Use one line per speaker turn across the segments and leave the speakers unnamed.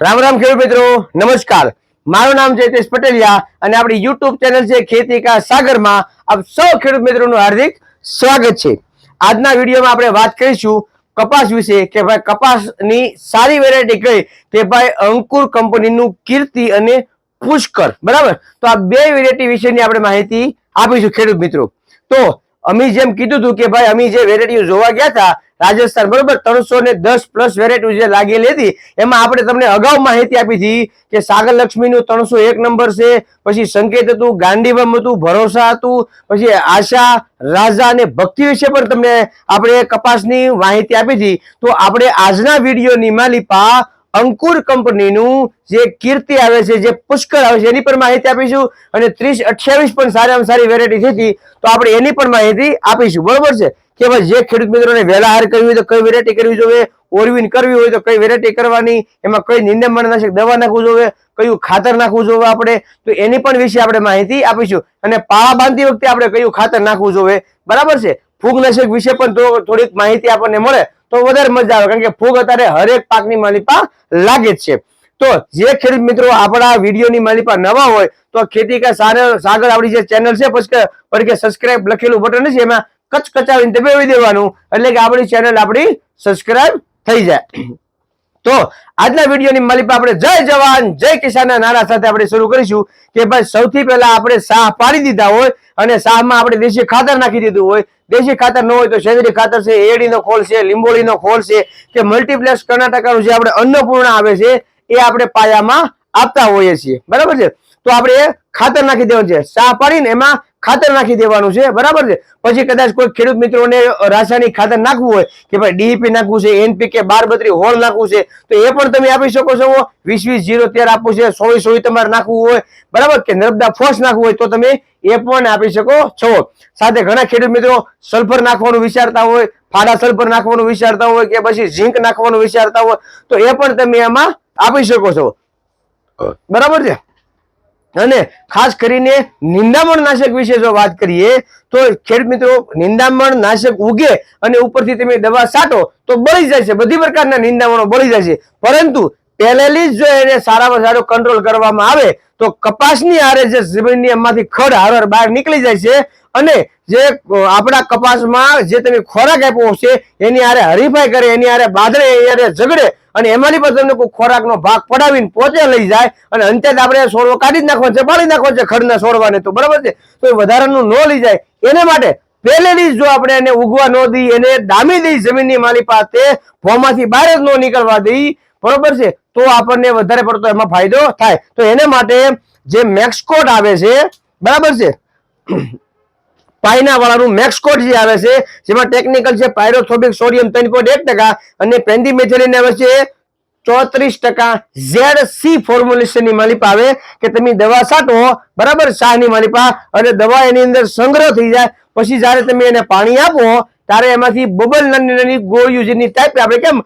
રામ રામ ખેડૂત મિત્રો, નમસ્કાર. મારું નામ છે હિતેશ પટેલિયા અને આપણી યુટ્યુબ ચેનલ છે ખેતી કા સાગરમાં આપ સૌ ખેડૂત મિત્રોનું હાર્દિક સ્વાગત છે. આજના વિડીયોમાં આપણે વાત કરીશું કપાસ વિશે કે ભાઈ કપાસની સારી વેરાયટી કઈ કે ભાઈ અંકુર કંપનીનું કીર્તિ અને પુષ્કર. બરાબર? તો આ બે વેરાયટી વિશેની આપણે માહિતી આપીશું ખેડૂત મિત્રો. તો અમે જેમ કીધું હતું કે ભાઈ અમે જે વેરાયટીઓ જોવા ગયા હતા રાજસ્થાન, બરોબર? ત્રણસો ને દસ પ્લસ વેરાયટી જે લાગેલી હતી, એમાં આપણે તમને અગાઉ માહિતી આપી હતી કે સાગર લક્ષ્મીનું ત્રણસો એક નંબર છે, પછી સંકેત હતું ગાંધીબમ હતું, ભરોસા હતું, પછી આશા, રાજા અને ભક્તિ વિશે પણ તમને આપણે કપાસની માહિતી આપી હતી. તો આપણે આજના વિડીયોની માલિપા અંકુર કંપનીનું જે કીર્તિ આવે છે, જે પુષ્કર આવે છે, એની પણ માહિતી આપીશું. અને ત્રીસ અઠ્યાવીસ પણ સારામાં સારી વેરાયટી થતી તો આપણે એની પણ માહિતી આપીશું. બરોબર છે? કે ભાઈ જે ખેડૂત મિત્રોને વહેલા હાર કરવી હોય તો કઈ વેરાયટી કરવી જોઈએ? ઓરવીન કરવી હોય તો કઈ વેરાયટી કરવાની? એમાં કઈ નિંદામણનાશક દવા નાખવું જોઈએ? કયું ખાતર નાખવું જોઈએ આપણે? તો એની પણ વિશે આપણે માહિતી આપીશું. અને પાળા બાંધતી વખતે આપણે કયું ખાતર નાખવું જોઈએ? બરાબર છે? ફૂગનાશક વિશે પણ થોડીક માહિતી આપણને મળે, તો વધારે મજા આવે, કારણ કે ફૂગ અત્યારે હરેક પાકની માલિપા લાગે જ છે. તો જે ખેડૂત મિત્રો આપણા વિડીયોની માલિપા નવા હોય, તો ખેતી કા સાગર આપણી જે ચેનલ છે, પછી સબસ્ક્રાઇબ લખેલું બટન છે એમાં કચ કચાવીને દબાવી દેવાનું. એટલે કે આપણી ચેનલ આપણી સબસ્ક્રાઇબ થઈ જાય. તો આજના વિડીયોની માલિપા આપણે જય જવાન, જય કિસાનના નારા સાથે આપણે શરૂ કરીશું કે ભાઈ સૌથી પહેલા આપણે શાહ પાડી દીધા હોય અને શાહમાં આપણે દેશી ખાતર નાખી દીધું હોય. દેશી ખાતર ન હોય તો સેન્દ્રીય ખાતર છે, એડીનો ખોલ છે, લીંબોળીનો ખોલ છે કે મલ્ટીપ્લેક્સ કર્ણાટકાનું જે આપણે અન્નપૂર્ણા આવે છે, એ આપણે પાયામાં આપતા હોઈએ છીએ. બરાબર છે? તો આપણે ખાતર નાખી દેવાનું છે. સા પાડીને એમાં ખાતર નાખી દેવાનું છે. બરાબર છે? પછી કદાચ કોઈ ખેડૂત મિત્રોને રાસાયણિક ખાતર નાખવું હોય કે ભાઈ ડીપી નાખવું છે એનપીકે બાર બત્રી હોળ નાખવું છે તો એ પણ તમે આપી શકો છો. વીસ વીસ જીરો તેર આપવું છે સોળી સોળી તમારે નાખવું હોય. બરાબર કે નર્મદા ફોર્સ નાખવું હોય તો તમે એ પણ આપી શકો છો. સાથે ઘણા ખેડૂત મિત્રો સલ્ફર નાખવાનું વિચારતા હોય ફાડા સલ્ફર નાખવાનું વિચારતા હોય કે પછી ઝીંક નાખવાનું વિચારતા હોય તો એ પણ તમે એમાં આપી શકો છો. બરાબર છે? અને ખાસ કરીને નિંદામણ નાશક વિશે જો વાત કરીએ, તો ખેડૂત મિત્રો, નિંદામણ નાશક ઉગે અને ઉપરથી તમે દવા છાંટો તો બળી જાય છે. બધી પ્રકારના નિંદામણો બળી જાય છે. પરંતુ પહેલેથી જ જો એને સારામાં સારો કંટ્રોલ કરવામાં આવે, તો કપાસની હારે જે જમીનની એમાંથી ખડ હારર બહાર નીકળી જાય છે અને જે આપણા કપાસમાં જે તમે ખોરાક આપ્યો છે, એની હારે હરીફાઈ કરે, એની હારે બાદરે એની હારે ઝઘડે, અને એમાંની પણ તમને કોઈ ખોરાકનો ભાગ પડાવીને પોતે લઈ જાય, અને અંતે આપણે છોડવો કાઢી જ નાખવાનો છે, પાડી નાખવાનો છે ખડના છોડવાને તો, બરાબર છે? તો એ વધારાનું ન લઈ જાય. એને માટે પહેલેથી જો આપણે એને ઉગવા ન દઈ, એને દામી દઈ જમીનની માલી પાસે ફોમાંથી બહાર જ ન નીકળવા દઈ, બરોબર છે? તો આપણને વધારે પડતો એમાં ફાયદો થાય. તો એને માટે જે મેક્સકોટ આવે છે, બરાબર છે? પાયના વાળાનું મેક્સકોટ જે આવે છે, જેમાં ટેકનિકલ છે, પાયરોથોબિક સોડિયમ ત્રણ પોઈન્ટ એક ટકા અને પેન્ડીમેથેલિન આવે છે ચોત્રીસ ટકા. ઝેડ સી ફોર્મ્યુલેશનની માલિપા આવે કે તમે દવા છાંટો, બરાબર, શાહની માલિપા અને દવા એની અંદર સંગ્રહ થઈ જાય. પછી જ્યારે તમે એને પાણી આપો ત્યારે એમાંથી બબલ નાની નાની ગોળીઓ જેની ટાઈપ આપણે કેમ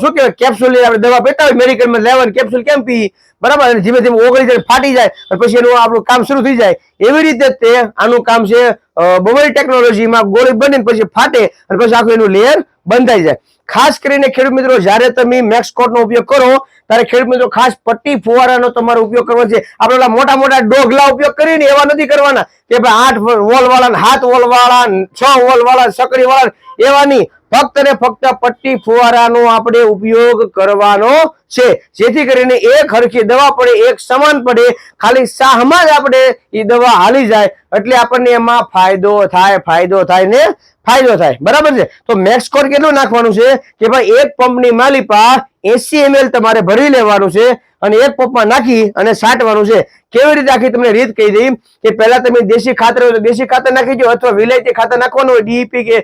શું કહેવાય કેપ્સ્યુલ આપણે દવા પેતા હોય મેડિકલમાં લેવાની કેપ્સ્યુલ કેમ પી? બરાબર? અને ધીમે ધીમે ઓગળી જાય, ફાટી જાય પછી એનું આપણું કામ શરૂ થઈ જાય. એવી રીતે તે આનું કામ છે બબલ ટેકનોલોજીમાં ગોળી બને પછી ફાટે, અને પછી આખું એનું લેયર બંધાઈ જાય. ખાસ કરીને ખેડૂત મિત્રો, જ્યારે તમે મેક્સકોટનો ઉપયોગ કરો, ત્યારે ખેડૂત મિત્રો ખાસ પટ્ટી, ફુવારાનો તમારો ઉપયોગ કરવો છે. આપણે ઓલા મોટા મોટા ડોગલા ઉપયોગ કરીને એવા નથી કરવાના કે ભાઈ આઠ વોલ વાળા સાત વોલ વાળા છ વોલ વાળા સકડી વાળા એવા નહીં. ફક્ત ને ફક્ત પટ્ટી ફુવારાનો આપણે ઉપયોગ કરવાનો છે. જેથી કરીને એક હરખી દવા પડે, એક સમાન પડે. ખાલી શાહમાં જ આપણે એ દવા હાલી જાય. એટલે આપણને એમાં ફાયદો થાય ફાયદો થાય ને ફાયદો થાય. બરાબર છે? તો મેક્સકોટ કેટલું નાખવાનું છે? કે ભાઈ એક પંપની માલિપા એસી એમએલ તમારે ભરી લેવાનું છે. અને એક પોપમાં નાખી અને છાંટવાનું છે. કેવી રીતે આખી તમને રીત કહી દઈ? કે પહેલા તમે દેશી ખાતર હોય તો દેશી ખાતર નાખી દો અથવા વિલાયતી ખાતર નાખવાનું હોય, ડીઈપી કે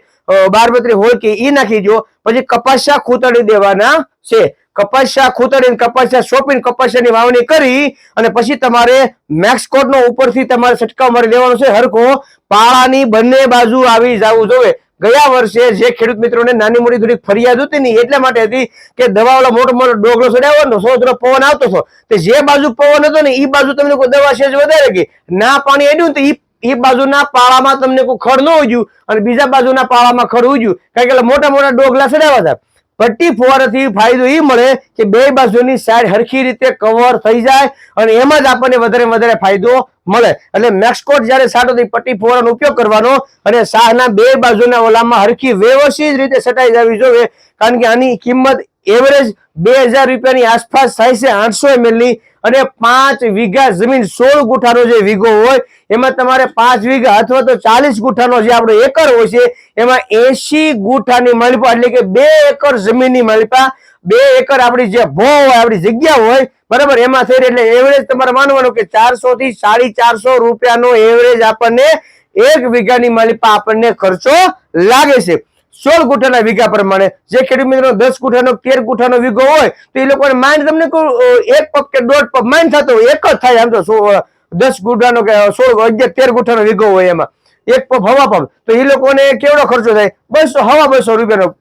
બારબત્રી હોય કે ઈ નાખી દો. પછી કપાસિયા ખૂતડી દેવાના છે. કપાસિયા ખૂતડીને કપાસિયા સોંપીને કપાસિયાની વાવણી કરી અને પછી તમારે મેક્સકોટનો ઉપરથી તમારે છંટકાવ મારી દેવાનો છે. હરખો પાળાની બંને બાજુ આવી જવું જોઈએ. ગયા વર્ષે જે ખેડૂત મિત્રોને નાની મોટી થોડીક ફરિયાદ હતી ને એટલા માટે હતી કે દવાવાળા મોટો મોટો ડોગલો ચડાવ્યો ને સો પવન આવતો હતો. તે જે બાજુ પવન હતો ને એ બાજુ તમને કોઈ દવા સેજ વધારે કે? ના પાણી અડ્યું ને તો એ એ બાજુના પાળામાં તમને કોઈ ખડ ન ઉજ્યું અને બીજા બાજુના પાળામાં ખડ ઉજ્યું કારણ કે મોટા મોટા ડોગલા ચડાવ્યા હતા. પટ્ટી ફુવારાથી ફાયદો એ મળે કે બે બાજુની સાઈડ હરખી રીતે કવર થઈ જાય અને એમાં જ આપણને વધારે વધારે ફાયદો મળે. એટલે મેક્સકોટ જ્યારે સાટો તો પટ્ટી ફુવારાનો ઉપયોગ કરવાનો અને શાહના બે બાજુના ઓલામાં હરખી વ્યવસ્થિત રીતે સટાઈ જવી જોઈએ. કારણ કે આની કિંમત એવરેજ બે હજાર રૂપિયાની આસપાસ થાય છે આઠસો એમએલની અને પાંચ વીઘા જમીન સોળ ગુઠાનો જે વીઘો હોય, એમાં તમારે પાંચ વીઘા અથવા તો ચાલીસ ગુઠાનો જે આપણો એકર હોય છે, એમાં એસી ગુઠાની માલિપા, એટલે કે બે એકર જમીનની માલિપા, બે એકર આપણી જે ભો હોય, આપણી જગ્યા હોય, બરાબર, એમાં થઈ એટલે એવરેજ તમારે માનવાનું કે ચારસો થી સાડી ચારસો રૂપિયાનો એવરેજ આપણને એક વીઘાની માલિપા આપણને ખર્ચો લાગે છે. સોળ ગુઠાના વીઘા પ્રમાણે. જે ખેડૂત મિત્રો દસ ગુઠાનો, તેર ગુઠાનો વીઘો હોય, તો એ લોકોને માઇન્ડ તમને એક પગ કે દોઢ પગ માઇન્ડ થતો હોય, એક જ થાય આમ તો દસ ગુઠાનો કે સોળ, અગિયાર, તેર ગુઠાનો વીઘો હોય એમાં. એક પગ હવા પગ. તો એ લોકોને કેવડો ખર્ચો થાય? બસો, હવા બસો રૂપિયાનો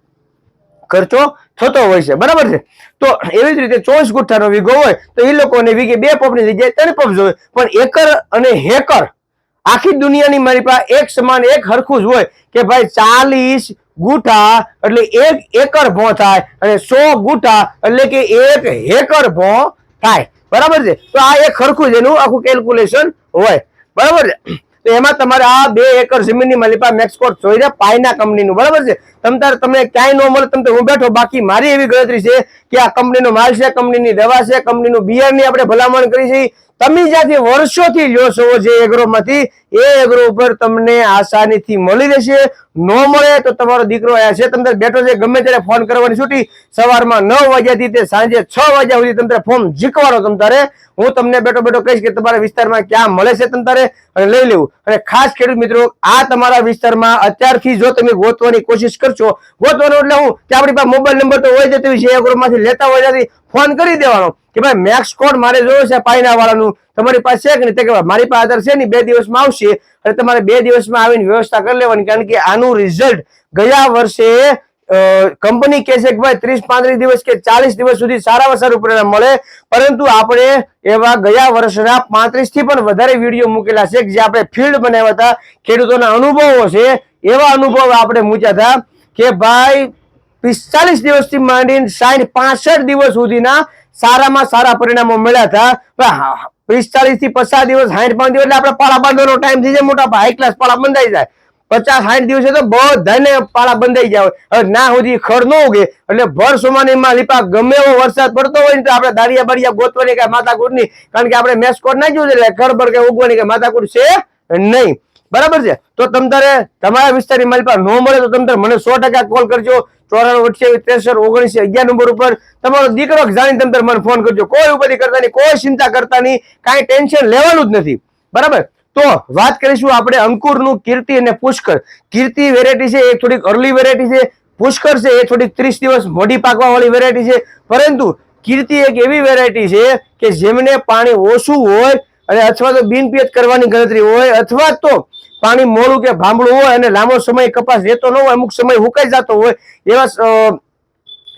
ખર્ચો થતો હોય છે. બરાબર છે? તો એવી જ રીતે ચોવીસ ગુઠ્ઠાનો વીઘો હોય, તો એ લોકોને વીઘે બે પંપની જગ્યાએ ત્રણ પંપ જોઈએ પણ એકર અને હેકર આખી દુનિયાની મારી પાસે એક સમાન એક હરખું હોય કે ભાઈ ચાલીસ ગુઠા એટલે એક એકર ભો થાય અને સો ગુઠા એટલે કે એક હેકર ભો થાય. બરાબર છે? તો આ એક હરખું જ એનું આખું કેલ્ક્યુલેશન હોય. બરાબર છે? તો એમાં તમારે આ બે એકર જમીનની માલિપા મેક્સકોટ રહ્યા, પાયના કંપનીનું. બરાબર છે? તમ તારે તમને ક્યાંય ન મળે, તમે હું બેઠો, બાકી મારી એવી ગણતરી છે કે આ કંપનીનો માલ છે, કંપનીની દવા છે, કંપનીનું બિયારની આપણે ભલામણ કરી છે તમે જ્યાંથી વર્ષોથી લ્યો છો જે એગ્રોમાંથી એ એગ્રો ઉપર તમને આસાનીથી મળી રહેશે. ન મળે તો તમારો દીકરો અહીંયા છે તમને બેઠો છે. ગમે ત્યારે ફોન કરવાની છૂટી, સવારમાં નવ વાગ્યાથી તે સાંજે છ વાગ્યા સુધી તમને ફોર્મ જીકવાનો તમ હું તમને બેઠો બેઠો કહીશ કે તમારા વિસ્તારમાં ક્યાં મળે છે તમ અને લઈ લેવું. અને ખાસ ખેડૂત મિત્રો, આ તમારા વિસ્તારમાં અત્યારથી જો તમે ગોતવાની કોશિશ કરશો, ગોતવાનું એટલે હું કે આપણી પાસે મોબાઈલ નંબર તો હોય જ તેવી છે એગ્રોમાંથી લેતા હોય ત્યાંથી ફોન કરી દેવાનો. કે ભાઈ મેક્સ કોડ મારે જોયો છે પાયના વાળાનું તમારી પાસે છે કે નહીં તે કે મારી પાસે આધાર છે ને બે દિવસમાં આવશે અને તમારે બે દિવસમાં આવીને વ્યવસ્થા કરી લેવાની કારણ કે આનું રિઝલ્ટ ગયા વર્ષે કંપની કહે છે કે ભાઈ ત્રીસ પાંત્રીસ દિવસ કે ચાલીસ દિવસ સુધી સારામાં સારું પરિણામ મળે. પરંતુ આપણે એવા ગયા વર્ષના પાંત્રીસથી પણ વધારે વીડિયો મૂકેલા છે જે આપણે ફિલ્ડ બનાવ્યા હતા, ખેડૂતોના અનુભવો છે, એવા અનુભવ આપણે મૂક્યા હતા કે ભાઈ પિસ્તાલીસ દિવસથી માંડીને સાઠ પાસઠ દિવસ સુધીના સારામાં સારા પરિણામો મળ્યા હતા. પિસ્તાલીસથી પચાસ દિવસ સાઠ પાંચ દિવસ એટલે આપણે પાળા બાંધવાનો ટાઈમ થઈ જાય, મોટા હાઈ ક્લાસ પાળા બંધાઈ જાય. પચાસ સાઠ દિવસે તો બધાને પાળા બંધાઈ જાય હવે ના સુધી ખડ ન ઉગે. એટલે ભર સોમાનીમાં લીપા ગમે એવો વરસાદ પડતો હોય ને તો આપણે દારિયા બારિયા ગોતવાની કે માથાકૂટની કારણ કે આપણે મેસકોટ નાખ્યું છે એટલે ખડ કઈ ઉગવાની કે માથાકૂટ છે નહીં. બરાબર છે? તો તમ તારે તમારા વિસ્તારની પાસે ન મળે તો તમ તારે મને સો ટકા કોલ કરજો. ચોરાણું અઠ્યાવીસ ત્રેસઠ, ઓગણીસ, અગિયાર નંબર ઉપર તમારો દીકરો જાણી તમ મને ફોન કરજો. કોઈ ઉપાધિ કરતા નહીં, કોઈ ચિંતા કરતા નહીં, કાંઈ ટેન્શન લેવાનું જ નથી. બરાબર? તો વાત કરીશું આપણે અંકુરનું કીર્તિ અને પુષ્કર. કીર્તિ વેરાયટી છે, એ થોડીક અર્લી વેરાયટી છે. પુષ્કર છે, એ થોડીક ત્રીસ દિવસ મોડી પાકવા વાળી વેરાયટી છે. પરંતુ કીર્તિ એક એવી વેરાયટી છે કે જેમને પાણી ઓછું હોય અને અથવા તો બિનપિયત કરવાની ગણતરી હોય, અથવા તો પાણી મોડું કે ભાંભળું હોય અને લાંબો સમય કપાસ રહેતો ન હોય, અમુક સમય હુકાઈ જતો હોય, એવા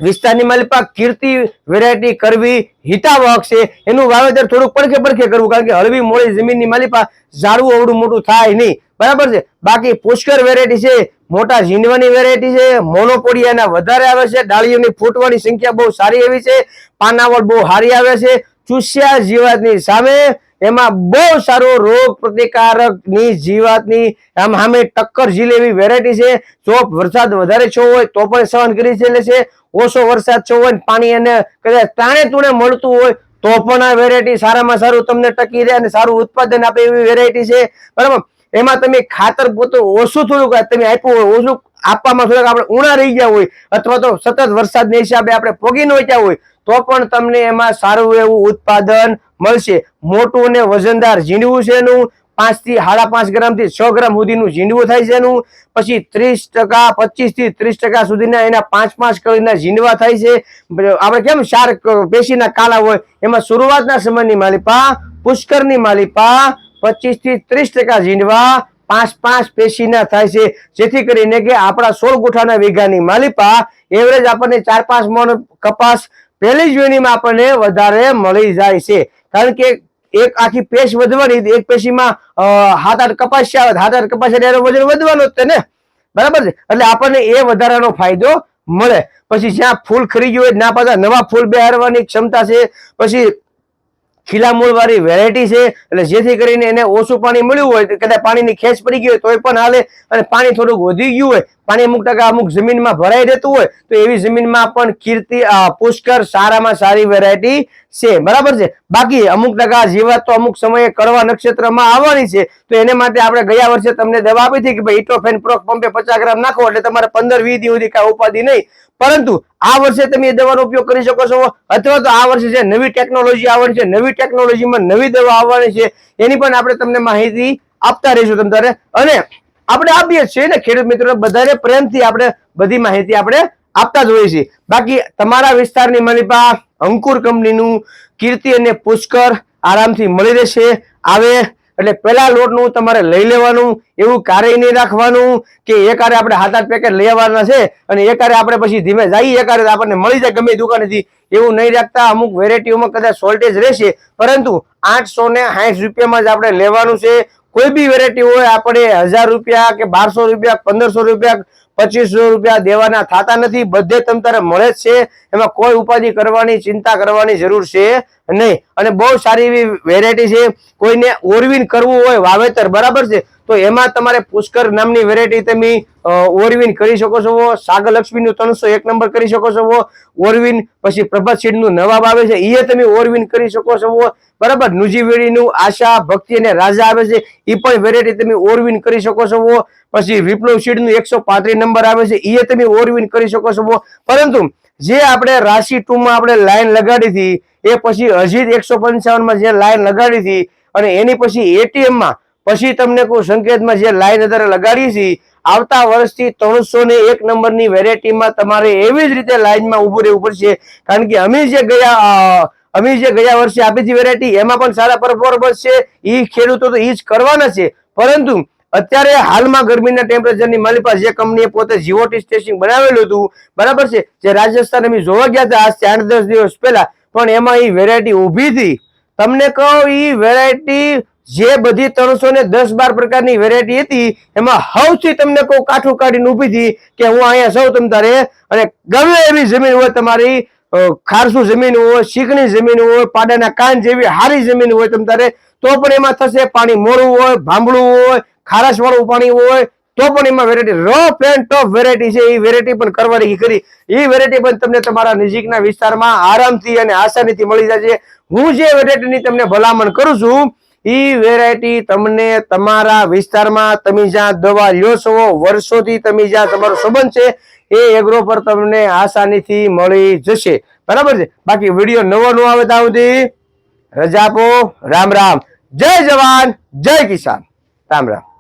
વિસ્તારની માલી પાક કીર્તિ વેરાયટી કરવી હિતાવક છે. એનું વાવેતર થોડુંક પડખે પડખે કરવું, કારણ કે હળવી મોડી જમીનની માલિપા ઝાડવું અવડું મોટું થાય નહીં. બરાબર છે? બાકી પુષ્કર વેરાયટી છે. મોટા ઝીંડવાની વેરાયટી છે. મોનોપોડિયાના વધારે આવે છે. ડાળીઓની ફૂટવાની સંખ્યા બહુ સારી એવી છે. પાનાવળ બહુ સારી આવે છે. ચૂસ્યા જીવાતની સામે એમાં બહુ સારો રોગ પ્રતિકારકની જીવાતની આમ સામે ટક્કર ઝીલે એવી વેરાયટી છે. જો વરસાદ વધારે છો હોય તો પણ સહન કરી છે છે. ઓછો વરસાદ છો હોય ને પાણી એને કદાચ તાણે તુણે મળતું હોય તો પણ આ વેરાયટી સારામાં સારું તમને ટકી રહે અને સારું ઉત્પાદન આપે એવી વેરાયટી છે. બરાબર? એમાં તમે ખાતર પોતે ઓછું થોડુંક તમે આપ્યું હોય, ઓછું આપવામાં થોડાક આપણે ઉણા રહી ગયા હોય અથવા તો સતત વરસાદને હિસાબે આપણે પોગી નોચ્યા હોય, તો પણ તમને એમાં સારું એવું ઉત્પાદન મળશે. મોટું અને વજનદાર ઝીંડવું છે એનું. પાંચથી સાડા પાંચ ગ્રામથી છ ગ્રામ સુધીનું ઝીંડવું થાય છે એનું. પછી ત્રીસ ટકા પચીસથી ત્રીસ ટકા સુધીના એના પાંચ પાંચ કળીના ઝીંડવા થાય છે. આપણે કેમ ચાર પેશીના કાલા હોય? એમાં શરૂઆતના સમયની માલિપા, પુષ્કરની માલિપા પચીસથી ત્રીસ ટકા ઝીંડવા પાંચ પાંચ પેશીના થાય છે. જેથી કરીને કે આપણા સોળ ગુઠાના વીઘાની માલિપા એવરેજ આપણને ચાર પાંચ મણ કપાસ પહેલી જ આપણને વધારે મળી જાય છે. કારણ કે એક આખી પેશ વધવાની એક પેશીમાં હાથ આઠ કપાસ આવે હાથ આઠ કપાસ એનું વજન વધવાનું જ ને. બરાબર એટલે આપણને એ વધારાનો ફાયદો મળે. પછી જ્યાં ફૂલ ખરી ગયું હોય ના પાછા નવા ફૂલ બેહારવાની ક્ષમતા છે, પછી ખીલા મૂળ વાળી વેરાયટી છે. એટલે જેથી કરીને એને ઓછું પાણી મળ્યું હોય કદાચ પાણીની ખેંચ પડી ગઈ હોય તોય પણ હાલે અને પાણી થોડુંક વધી ગયું હોય પાણી અમુક ટકા અમુક જમીનમાં ભરાઈ રહેતું હોય, તો એવી જમીનમાં પણ કીર્તિ પુષ્કર સારામાં સારી વેરાયટી છે. બરાબર છે? બાકી અમુક ટકા જીવાત તો અમુક સમયે કડવા નક્ષત્રમાં આવવાની છે, તો એને માટે આપણે ગયા વર્ષે તમને દવા આપી હતી કે ભાઈ ઇટોફેન પ્રોક પંપે પચાસ ગ્રામ નાખો એટલે તમારે પંદર વીસ દિવસ સુધી કાંઈ ઉપાધિ નહીં. પરંતુ આ વર્ષે તમે એ દવાનો ઉપયોગ કરી શકો છો, અથવા તો આ વર્ષે જે નવી ટેકનોલોજી આવવાની છે, નવી ટેકનોલોજીમાં નવી દવા આવવાની છે, એની પણ આપણે તમને માહિતી આપતા રહીશું તમ અને આપણે આપીએ છીએ ને ખેડૂત મિત્રો બધાને પ્રેમથી આપણે બધી માહિતી આપણે આપતા જ હોઈએ છીએ. બાકી તમારા વિસ્તારની માલિપા અંકુર કંપનીનું કીર્તિ અને પુષ્કર આરામથી મળી રહેશે. આવે એટલે પેલા લોટનું તમારે લઈ લેવાનું, એવું કાર્ય નહીં રાખવાનું કે એકારે આપણે હાથ આઠ પેકેટ લઈ આવવાના છે અને એકારે આપણે પછી ધીમે જઈએ એકારે આપણને મળી જાય ગમે એ દુકાનેથી. એવું નહીં રાખતા, અમુક વેરાયટીઓમાં કદાચ શોર્ટેજ રહેશે, પરંતુ આઠસો ને સાઠ રૂપિયામાં જ આપણે લેવાનું છે. કોઈ બી વેરાયટી હોય, આપણે હજાર રૂપિયા કે બારસો રૂપિયા, પંદરસો રૂપિયા, પચીસો રૂપિયા દેવાના થતા નથી. બધે તમ તારે મળે જ છે. એમાં કોઈ ઉપાધિ કરવાની, ચિંતા કરવાની જરૂર છે નહીં. અને બહુ સારી એવી વેરાયટી છે. કોઈને ઓરવીન કરવું હોય, વાવેતર બરાબર છે. તો એમાં તમારે પુષ્કર નામની વેરાયટી તમે ઓરવિન કરી શકો છો સાગર લક્ષ્મીનું ત્રણસો એક નંબર કરી શકો છો ઓરવિન પછી પ્રભાત સીડનું નવાબ આવે છે એ તમે ઓરવિન કરી શકો છો, બરાબર? નુજીવેડીનું આશા, ભક્તિ અને રાજા આવે છે એ પણ વેરાયટી તમે ઓરવિન કરી શકો છો, પછી વિપ્લવ સીડનું એકસો નંબર આવે છે એ તમે ઓરવિન કરી શકો છો, પરંતુ જે આપણે રાશિ ટુ માં આપણે લાઈન લગાડી હતી, એ પછી હજી એકસો પંચાવનમાં જે લાઈન લગાડી હતી, અને એની પછી એટીએમમાં પછી તમને કોઈ સંકેતમાં જે લાઈન અત્યારે લગાડી છે, આવતા વર્ષથી ત્રણસો ને એક નંબરની વેરાયટીમાં તમારે એવી જ રીતે લાઈનમાં ઉભું રહેવું પડશે. કારણ કે અમે જે ગયા અમે જે ગયા વર્ષે આપી હતી વેરાયટી એમાં પણ સારા પરફોર્મન્સ છે. એ ખેડૂતો તો એ જ કરવાના છે. પરંતુ અત્યારે હાલમાં ગરમીના ટેમ્પરેચરની મારી પાસે જે કંપનીએ પોતે જીઓટી સ્ટેશન બનાવેલું હતું, બરાબર છે? જે રાજસ્થાન અમે જોવા ગયા હતા આજથી આઠ દસ દિવસ પહેલા, પણ એમાં એ વેરાયટી ઊભી હતી. તમને કહો એ વેરાયટી જે બધી ત્રણસો ને દસ બાર પ્રકારની વેરાયટી હતી, એમાં સૌથી તમને કહું કાઠું કાઢીને ઊભી હતી કે હું અહીંયા સૌ તમ તારે, અને ગમે એવી જમીન હોય તમારી ખારસુ જમીન હોય ચીકણી જમીન હોય, પાડાના કાન જેવી હારી જમીન હોય તમ તારે, તો પણ એમાં થશે પાણી મોડું હોય, ભાંભળું હોય ખારાશ વાળું પાણી હોય, તો પણ એમાં variety rough and tough variety છે, એ વેરાયટી પણ કરવાની કરી. એ વેરાયટી પણ તમને તમારા નજીકના વિસ્તારમાં આરામથી અને આસાનીથી મળી જશે. હું જે વેરાયટીની તમને ભલામણ કરું છું એ વેરાયટી તમને તમારા વિસ્તારમાં તમે જ્યાં દવા લ્યો છો, વર્ષોથી તમે જ્યાં તમારો સંબંધ છે, એ એગ્રો પર તમને આસાનીથી મળી જશે. બરાબર છે? બાકી વીડિયો નવો નો આવે ત્યાં સુધી રજા આપો. રામ રામ. જય જવાન, જય કિસાન. રામ રામ.